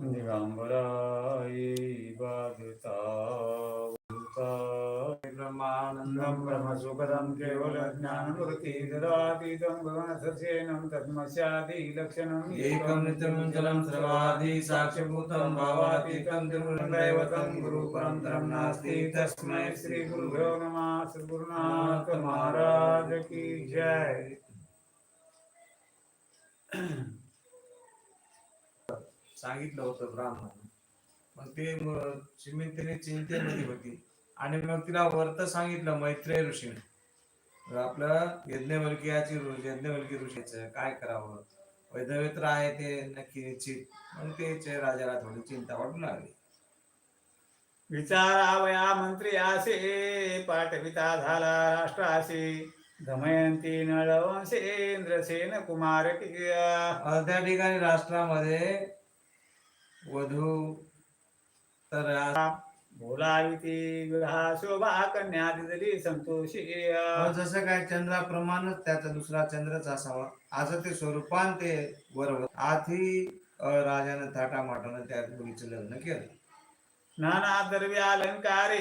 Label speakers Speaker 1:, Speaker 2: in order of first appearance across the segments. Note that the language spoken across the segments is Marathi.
Speaker 1: दिगंबरायै बाधिता ब्रह्मानन्दं ब्रह्मसुखदं केवलज्ञानमूर्ति ददातीतं गगनसस्येनं तद्मस्यादिलक्षणम्।
Speaker 2: एकं नित्यं जलं सर्वादि साक्षिभूतं भावातीतं
Speaker 1: दैवतं गुरुपरन्तरं नास्ति। तस्मै श्रीगुरुभ्यो नमः। श्रीगुरुनाथ महाराज की जय।
Speaker 2: सांगितलं होतं ब्राह्मण मग ते चिमिंतीने चिंतेमध्ये होती. आणि मग तिला वर्त सांगितलं मैत्रेय ऋषीने. आपलं यज्ञवल्कियाची यज्ञवल्की ऋषीचं काय करावं? वैधव्य तर आहे ते नक्की निश्चित. मग ते राजाला थोडी चिंता वाटू लागली.
Speaker 1: विचारावया मंत्री आसे पाठविता झाला राष्ट्राशी दमयंती नळवंशेंद्रसेन कुमार
Speaker 2: त्या ठिकाणी राष्ट्रामध्ये वधू तर
Speaker 1: विवाह शोभा कन्या दिदली संतोषी.
Speaker 2: जसं काय चंद्राप्रमाणच त्याचा दुसरा चंद्रच असावा. असं ते स्वरूपान ते वर आधी राजानं थाटामाटानं त्या मुलीचं लग्न केलं.
Speaker 1: नाना द्रव्य अलंकारे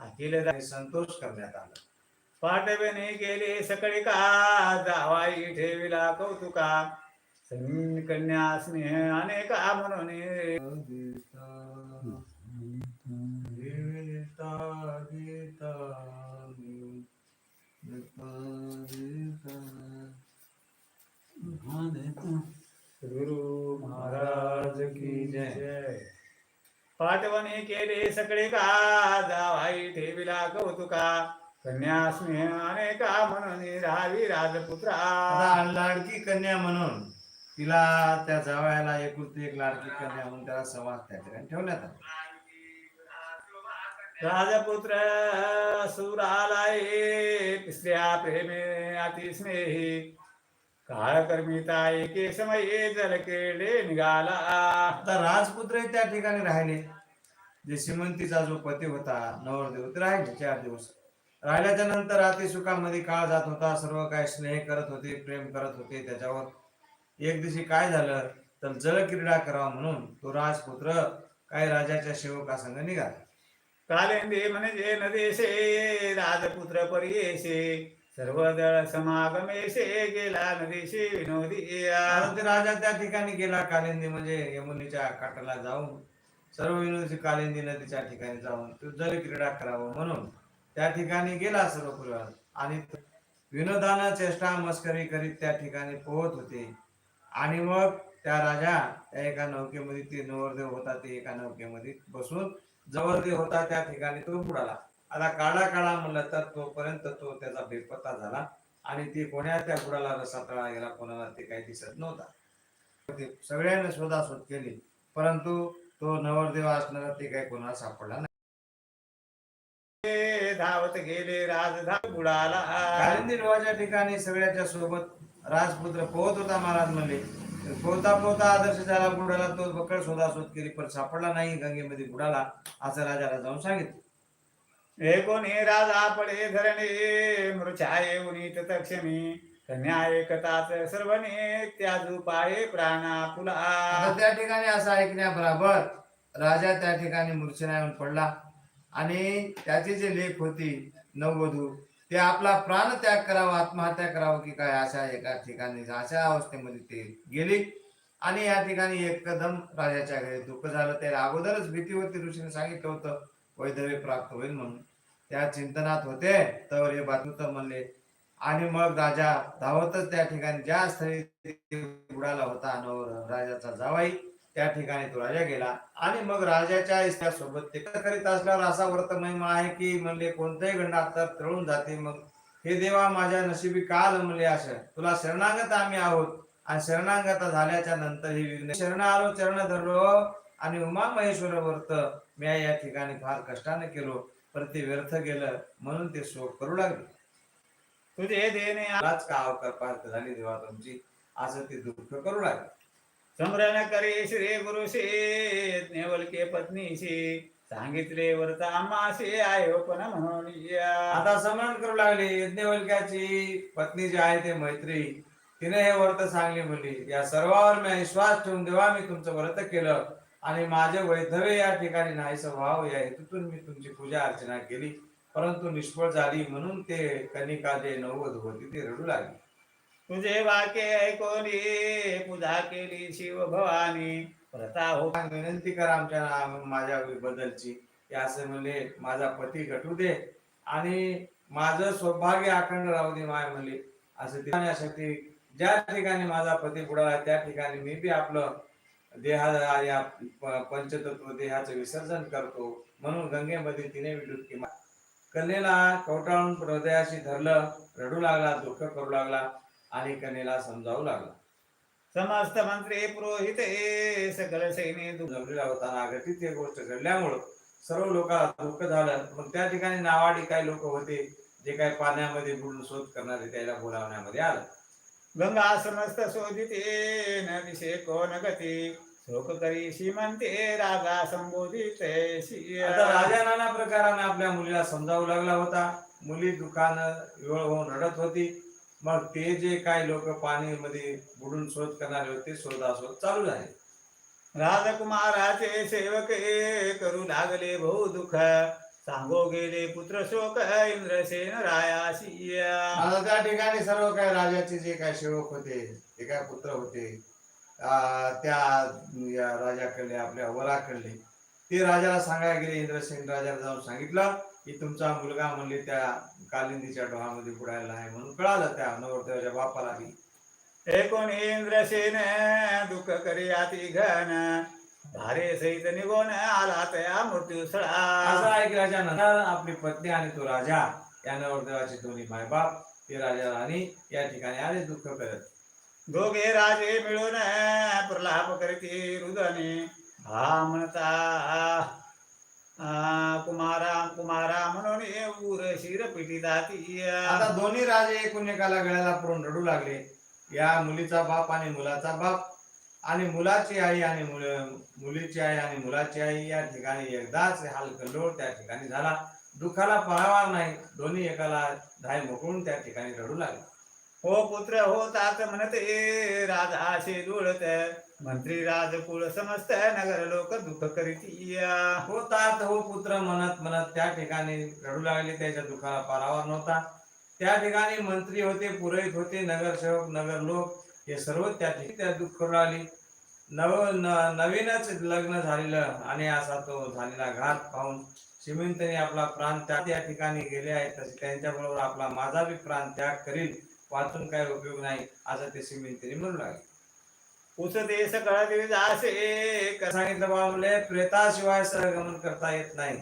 Speaker 1: अखिल
Speaker 2: संतोष करण्यात आला.
Speaker 1: पाठविणे गेले सकळी का? जावाई ठेविला कौतुका. कन्या स्नेह अनेका म्हणून गुरु महाराज की जय. पाठवणे केले सगळे का? जावाई ठेविला कौतुका. कन्या स्नेह अनेका म्हणून राहावी राजपुत्रा.
Speaker 2: लाडकी कन्या म्हणून? तिला त्या जावयाला एकुलती एक लाडकी कन्या म्हणून त्याला समाज त्या ठिकाणी ठेवण्यात आला.
Speaker 1: राजपुत्र सुरालाय स्त्रिया प्रेमे अतिस्नेही काळकर्मिता एके समये जल केले निघाला.
Speaker 2: आता राजपुत्र त्या ठिकाणी राहिले. जे श्रीमंतीचा जो पती होता नवरदेव ते राहिले चार दिवस. राहिल्याच्या नंतर अति सुखामध्ये काळ जात होता सर्व काय स्नेह करत होते प्रेम करत होते त्याच्यावर एक दिवशी काय झालं तर जल क्रीडा करावा म्हणून तो राजपुत्र काही राजाच्या सेवकासंग निघाला.
Speaker 1: कालिंदी म्हणजे नदेशे राजपुत्र परियेशे सर्व दळ समागमेशे गेला नदीशी विनोदी
Speaker 2: राजा त्या ठिकाणी गेला कालिंदी म्हणजे यमुनेच्या काठाला जाऊन सर्व विनोदी कालिंदी नदीच्या ठिकाणी जाऊन तो जल क्रीडा करावं म्हणून त्या ठिकाणी गेला सर्व परिवार आणि विनोदानं चेष्टा मस्करी करीत त्या ठिकाणी पोहत होते. आणि मग त्या राजा त्या एका नौकेमध्ये ते नवरदेव होता ते एका नौकेमध्ये बसून जवळदेव होता त्या ठिकाणी तो बुडाला. आता काळा काळा म्हणलं तर तोपर्यंत तो त्याचा बेपत्ता झाला आणि ते कोण्या त्या बुडाला रसा तळा गेला कोणाला ते काही दिसत नव्हता. ते सगळ्यांनी शोधाशोध केली परंतु तो नवरदेव असणारा ते काही कोणाला सापडला नाही.
Speaker 1: धावत गेले राजधान बुडाला.
Speaker 2: ठिकाणी सगळ्याच्या सोबत राजपुत्र पोहत होता महाराज म्हणले पोहता पोहता आदर्श झाला बुडाला तो बकळ शोधाशोध केली पण सापडला नाही गंगेमध्ये बुडाला असं राजाला जाऊन सांगितलं.
Speaker 1: एकोणी राजा पडे धरणे मृछाये उनीत तक्षणी कन्या एकताच सर्वने त्याजू पाये प्राणा फुला.
Speaker 2: त्या ठिकाणी असं ऐकण्याबरोबर राजा त्या ठिकाणी मूर्छना येऊन पडला. आणि त्याची जे लेख होती नववधू ते आपला प्राण त्याग करावा आत्महत्या करावं की काय अशा एका ठिकाणी अशा अवस्थेमध्ये ते गेले. आणि या ठिकाणी एकदम राजाच्या घरी दुःख झालं. त्याला अगोदरच भीती होती ऋषीने सांगितलं होतं वैधव्य प्राप्त होईल म्हणून. त्या चिंतनात होते तर हे बातमीत म्हणले आणि मग राजा धावतच त्या ठिकाणी ज्या स्थळी बुडाला होता नवर राजाचा जावाई त्या ठिकाणी तो राजा गेला. आणि मग राजाच्या सोबत ते करीत असल्यावर असा व्रत महिमा आहे की म्हणले कोणत्याही गंडात तर तळून जाते. मग हे देवा माझ्या नशिबी काल म्हणले असं? तुला शरणागत आम्ही आहोत. आणि शरणागत झाल्याच्यानंतर ही विघ्न शरण आलो चरण धरलो आणि उमा महेश्वर व्रत मी या ठिकाणी फार कष्टाने केलो. पण ते व्यर्थ गेलं म्हणून ते शोक करू लागले.
Speaker 1: तुझे देणे
Speaker 2: आज का अवकार पार्थ झाली देवा तुमची? असं ते दुःख करू लागले.
Speaker 1: समरण करे श्री गुरुशी नेवलके पत्नीशी सांगितले वरता आम्हाशी आहे पण म्हणून
Speaker 2: आता स्मरण करू लागले. यज्ञवल्क्याची पत्नी जी आहे ते मैत्री. तिने हे व्रत सांगले म्हणली या सर्वावर मी विश्वास ठेवून देवा मी तुमचं व्रत केलं. आणि माझे वैधवे या ठिकाणी नाही स्वभाव या हेतूतून मी तुमची पूजा अर्चना केली. परंतु निष्फळ झाली म्हणून ते कनिका जे नववध होती ते रडू लागली.
Speaker 1: तुझे वाक्य ऐकून पूजा केली शिव भवानी. प्रता हो.
Speaker 2: विनंती कर आमच्या माझ्या बद्दलची. असं म्हणले माझा पती घटू दे. आणि माझं सौभाग्य अखंड राहू दे माय म्हणले. असं ती ज्या ठिकाणी माझा पती बुडाला त्या ठिकाणी मी बी आपलं देहा या पंचतत्व देहाचं विसर्जन करतो. म्हणून गंगेमध्ये तिने बी डुबकी कन्येला कवटाळून हृदयाशी धरलं. रडू लागला दुःख करू लागला. आणि कन्येला समजावू लागला.
Speaker 1: समस्त मंत्री पुरोहित हे सकल
Speaker 2: जमलेला होता गोष्ट घडल्यामुळं सर्व लोकांना दुःख झालं. मग त्या ठिकाणी नावाडी काही लोक होते? जे काही पाण्यामध्ये बुडून शोध करणारे त्याला बोलावण्यामध्ये आलं.
Speaker 1: गंगा समस्त शोधिते न दिशे कोण गती? शोक करी श्रीमंते रागा संबोधित
Speaker 2: आता राजा नाना प्रकाराने आपल्या मुलीला समजावू लागला होता. मुली दुकानं वेळ होऊन रडत होती. मग ते जे काही लोक पाणीमध्ये बुडून शोध करणारे होते शोधाशोध चालू झाले.
Speaker 1: राजकुमाराचे सेवक हे करू लागले बहु दुःख. सांगो गेले पुत्र शोक इंद्रसेन रायाशी
Speaker 2: आता त्या ठिकाणी सर्व काही राजाचे जे काही सेवक होते ते काय पुत्र होते आ, त्या या राजाकडले आपल्या वराकडले ते राजाला सांगायला गेले इंद्रसेन राजाला जाऊन सांगितलं की तुमचा मुलगा म्हणले त्या कालिंदीच्या डोहामध्ये बुडायला आहे म्हणून कळालं त्या नवरदेवाच्या बापाला बी
Speaker 1: एकूण इंद्रसेन दुःख करी अति घन. धारे सहित निघून आला तया मृत्यू
Speaker 2: असं
Speaker 1: सळा
Speaker 2: ऐकल्याच्यानंतर आपली पत्नी आणि तो राजा या नवरदेवाचे दोन्ही मायबाप ते राजा राणी या ठिकाणी आले दुःख करत.
Speaker 1: दोघे राजे मिळून प्रलाप करीती रुदने. हा म्हणता कुमाराम कुमाराम म्हणून उर शिर पिटी जाती
Speaker 2: आता दोन्ही राजे एकूण एकाला गळ्याला पडून रडू लागले. या मुलीचा बाप आणि मुलाचा बाप. आणि मुलाची आई आणि मुलीची आई आणि मुलाची आई या ठिकाणी एकदाच हाल त्या ठिकाणी झाला. दुःखाला पळावा नाही. दोन्ही एकाला धाय मोकळून त्या ठिकाणी रडू लागले.
Speaker 1: हो पुत्र हो तात म्हणते राजाशे जुळत मंत्री राजकुळ समस्त नगर लोक दुःख करीती
Speaker 2: हो तात हो पुत्र म्हणत म्हणत त्या ठिकाणी रडू लागले. त्याच्या दुःखाला पारावर नव्हता. त्या ठिकाणी मंत्री होते पुरोहित होते नगरसेवक नगर लोक हे सर्व त्या ठिकाणी दुःख करू लागले. नव न- नवीनच लग्न झालेलं आणि असा तो झालेला घात पाहून श्रीमंतने आपला प्राण त्या ठिकाणी गेले आहेत. तसे त्यांच्याबरोबर आपला माझा बी प्राण त्याग करील वाचून काही उपयोग नाही असं ते श्रीमंतने म्हणू लागले.
Speaker 1: उस देश कळ जासे
Speaker 2: सांगितलं बाबा म्हणले प्रेताशिवाय सहगमन करता येत नाही.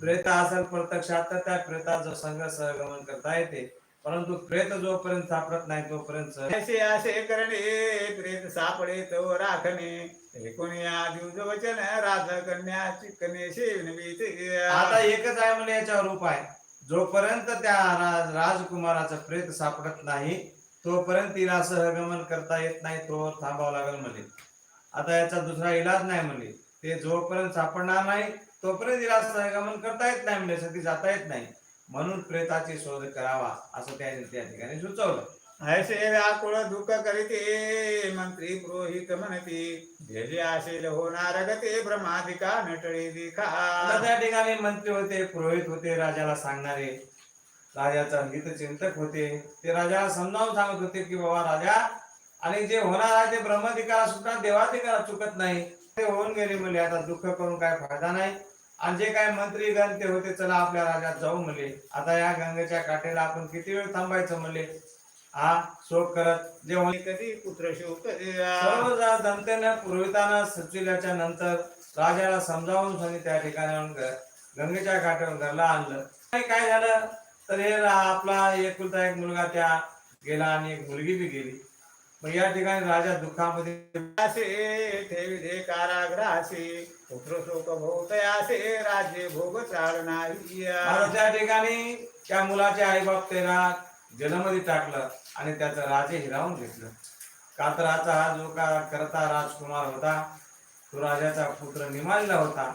Speaker 2: प्रेत असेल प्रत्यक्षात तर त्या प्रेताचं संघ सहगमन करता येते. परंतु प्रेत जोपर्यंत सापडत नाही तोपर्यंत सह-
Speaker 1: असे असे करणे प्रेत सापडे तो राखणे. एकूण या दिवस वचन राज कन्या चिकणे शेवणवीत
Speaker 2: आता एकच आहे म्हणजे याच्यावर उपाय. जोपर्यंत त्या राजकुमाराचा राजकुमाराचं प्रेत सापडत नाही तोपर्यंत तिला सहगमन करता येत नाही तोवर थांबावं लागेल म्हणजे आता याचा दुसरा इलाज नाही म्हणजे ते जोपर्यंत सापडणार नाही तोपर्यंत तिला सहगमन करता येत नाही म्हणजे सती जाता येत नाही. म्हणून प्रेताची शोध करावा असं त्या ठिकाणी सुचवलं.
Speaker 1: ऐसे व्याकुळ दुःख करीते मंत्री पुरोहित म्हणते जे जे असेल होणार गते भ्रमाधिका नटळे
Speaker 2: आता
Speaker 1: दिखा।
Speaker 2: त्या ठिकाणी मंत्री होते पुरोहित होते राजाला सांगणारे. राजाचा हितचिंतक होते. ते राजाला समजावून सांगत होते की बाबा राजा आणि जे होणार आहे ते ब्रह्मधिकाला सुद्धा देवाधिकाला चुकत नाही. ते होऊन गेले म्हणले आता दुःख करून काय फायदा नाही. आणि जे काय मंत्री गण ते होते चला आपल्या राजात जाऊ म्हणले. आता या गंगेच्या काठेला आपण किती वेळ थांबायचं म्हणले? हा शोक करत. जे होणे
Speaker 1: कधी पुत्र शोक
Speaker 2: सर्व जनतेनं पुरोहितानं सुचविल्याच्या नंतर राजाला समजावून सांगितलं त्या ठिकाणी आणून ग- गंगेच्या काठावर घरला आणलं. आणि काय झालं? तर हे आपला एकुलता एक मुलगा त्या गेला आणि एक मुलगी बी गेली. मग या ठिकाणी राजा दुःखामध्ये
Speaker 1: असे काराग्रासे पुत्र शोक भोवतयासे राज्य भोग चाल नाही
Speaker 2: आता त्या ठिकाणी त्या मुलाचे आईबाप त्याला जलमध्ये टाकलं आणि त्याचं राजे हिरावून घेतलं. कातराचा हा जो का करता राजकुमार होता तो राजाचा पुत्र निमालेला होता.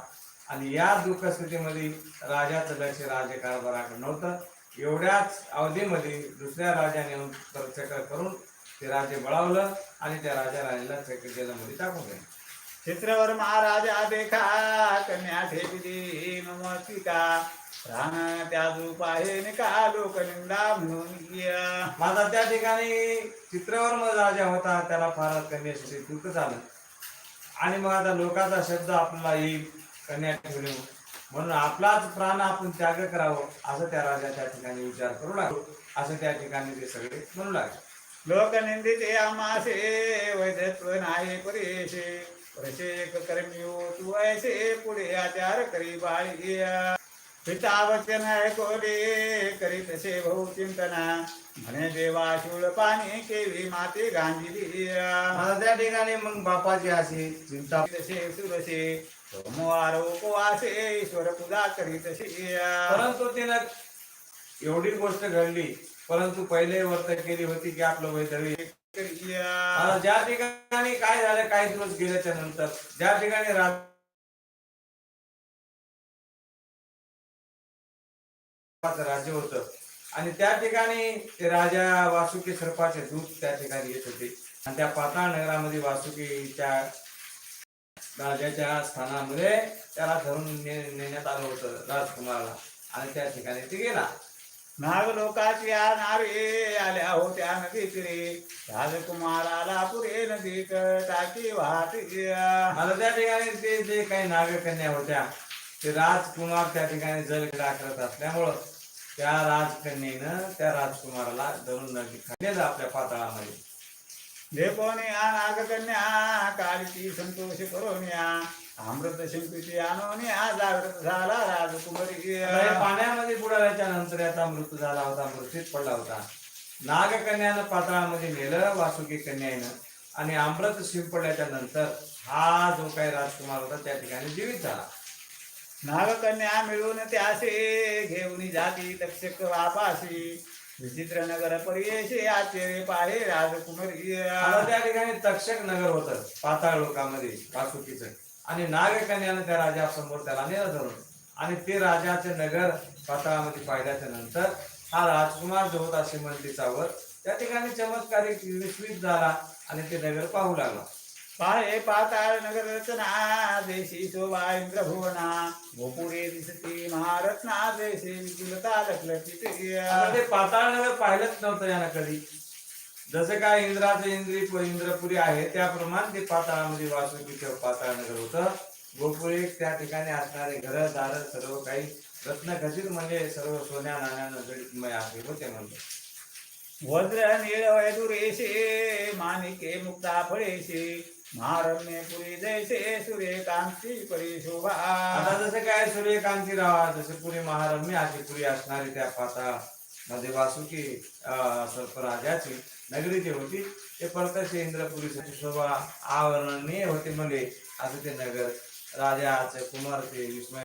Speaker 2: आणि या दुःख स्थितीमध्ये राजाचं लक्ष राज्यकारभाराकडे नव्हतं. एवढ्याच अवधीमध्ये दुसऱ्या राजाने कर- चक्र करून ते राजे बळावलं आणि त्या राजा राणीला चक्र जेलमध्ये टाकून दिलं.
Speaker 1: चित्रवर महाराजा देखा कन्या ठेविली ममतिका. प्राण त्याजू पाहे निका लोक निंदा म्हणून.
Speaker 2: माझा त्या ठिकाणी चित्रवर्म राजा होता त्याला फार कन्यासाठी दुःख झालं. आणि मग आता लोकांचा शब्द आपल्याला येईल कन्या ठेवणे. म्हणून आपलाच प्राण आपण त्याग करावं असं त्या राजा त्या ठिकाणी विचार करू लागलो. असं त्या ठिकाणी ते सगळे म्हणू लागले.
Speaker 1: लोक निंदिते आमासे वैधत्व नाही परेशे परशे एक कर्मियो तू ऐसे पुढे आचार करी बाळी पिता वचन कोडे करी तसे भाऊ चिंतना. म्हणे देवा शूळ पाणी केली माते गांजिली
Speaker 2: मला त्या ठिकाणी मग बापाची अशी चिंता.
Speaker 1: तसे सुरसे सोमवार उपवासे ईश्वर पूजा करी तशी
Speaker 2: परंतु तिनं एवढी गोष्ट घडली परंतु पहिले वर्त केली होती की आपलं वैधव्य ज्या ठिकाणी काय झालं काही दिवस गेल्याच्यानंतर ज्या ठिकाणी राज राज्य होत आणि त्या ठिकाणी ते राजा वासुकी सर्पाचे दूत त्या ठिकाणी येत होते. आणि त्या पाताळ नगरामध्ये वासुकीच्या राजाच्या स्थानामध्ये त्याला धरून ने- नेण्यात आलं होतं राजकुमाराला. आणि त्या ठिकाणी ते गेला.
Speaker 1: नाग लोकाची नारे आल्या होत्या नदी तिरे राजकुमाराला पुरे नदीत टाकी वाहती.
Speaker 2: त्या ठिकाणी ते जे काही नागकन्या होत्या ते राजकुमार त्या ठिकाणी जलक्रीडा करत असल्यामुळं त्या राजकन्येनं त्या राजकुमाराला धरून नदी खाल्लेलं आपल्या पाताळामध्ये.
Speaker 1: देपोने नागकन्या काळीची संतोष करून या. अमृत शिंपीची आणून जागृत झाला राजकुमारी
Speaker 2: आता हे पाण्यामध्ये बुडाल्याच्या नंतर याचा मृत्यू झाला होता मृत्यूत पडला होता. नागकन्यानं पाताळामध्ये नेलं वासुकी कन्यानं आणि अमृत शिंपडल्याच्या नंतर हा जो काही राजकुमार होता त्या ठिकाणी जीवित झाला.
Speaker 1: नागकन्या मिळून त्यासे घेऊन जाती तक्षक वापाशी विचित्र नगर परियेशी आश्चर्य पाहे राजकुमारी
Speaker 2: आता त्या ठिकाणी तक्षक नगर होतं पाताळ लोकांमध्ये वासुकीचं. आणि नागकन्यानं त्या राजासमोर त्याला नेलं धरून. आणि ते राजाचे नगर पाताळामध्ये पाहिल्याच्या नंतर हा राजकुमार जो होता श्रीमंतीचा वर त्या ठिकाणी चमत्कारिक विस्मित झाला आणि ते नगर पाहू लागला.
Speaker 1: पाहे पाताळ नगर रचना देशी शोभा इंद्र भुवना गोपुरे दिसती महारत्ना देशी विपुलता लखलखित
Speaker 2: ते पाताळ नगर पाहिलंच नव्हतं यानं कधी. जसं काय इंद्राचं इंद्री इंद्रपुरी आहे त्याप्रमाणे ते पाताळामध्ये वासुकीचं पाताळ नगर होतं. गोपुरी त्या ठिकाणी असणारे घर दार सर्व काही रत्नखचित म्हणजे सर्व सोन्या नाण्यानं आहे होते म्हणतो
Speaker 1: वज्र नीळ वैदुरेशे माणिके मुक्ता फळेशे महारम्य पुरी जैसे सूर्यकांती परिशोभा
Speaker 2: आता जसं काय सूर्यकांती राहा जसे पुरी महारम्य अशी पुरी असणारी त्या पाता मध्ये वासुकी अं, सर्पराजाची नगरी जी होती. ते परतसे इंद्रपुरीच्या शोभा आवरणीय होते म्हणजे असं ते नगर राजाचे कुमारचे विस्मय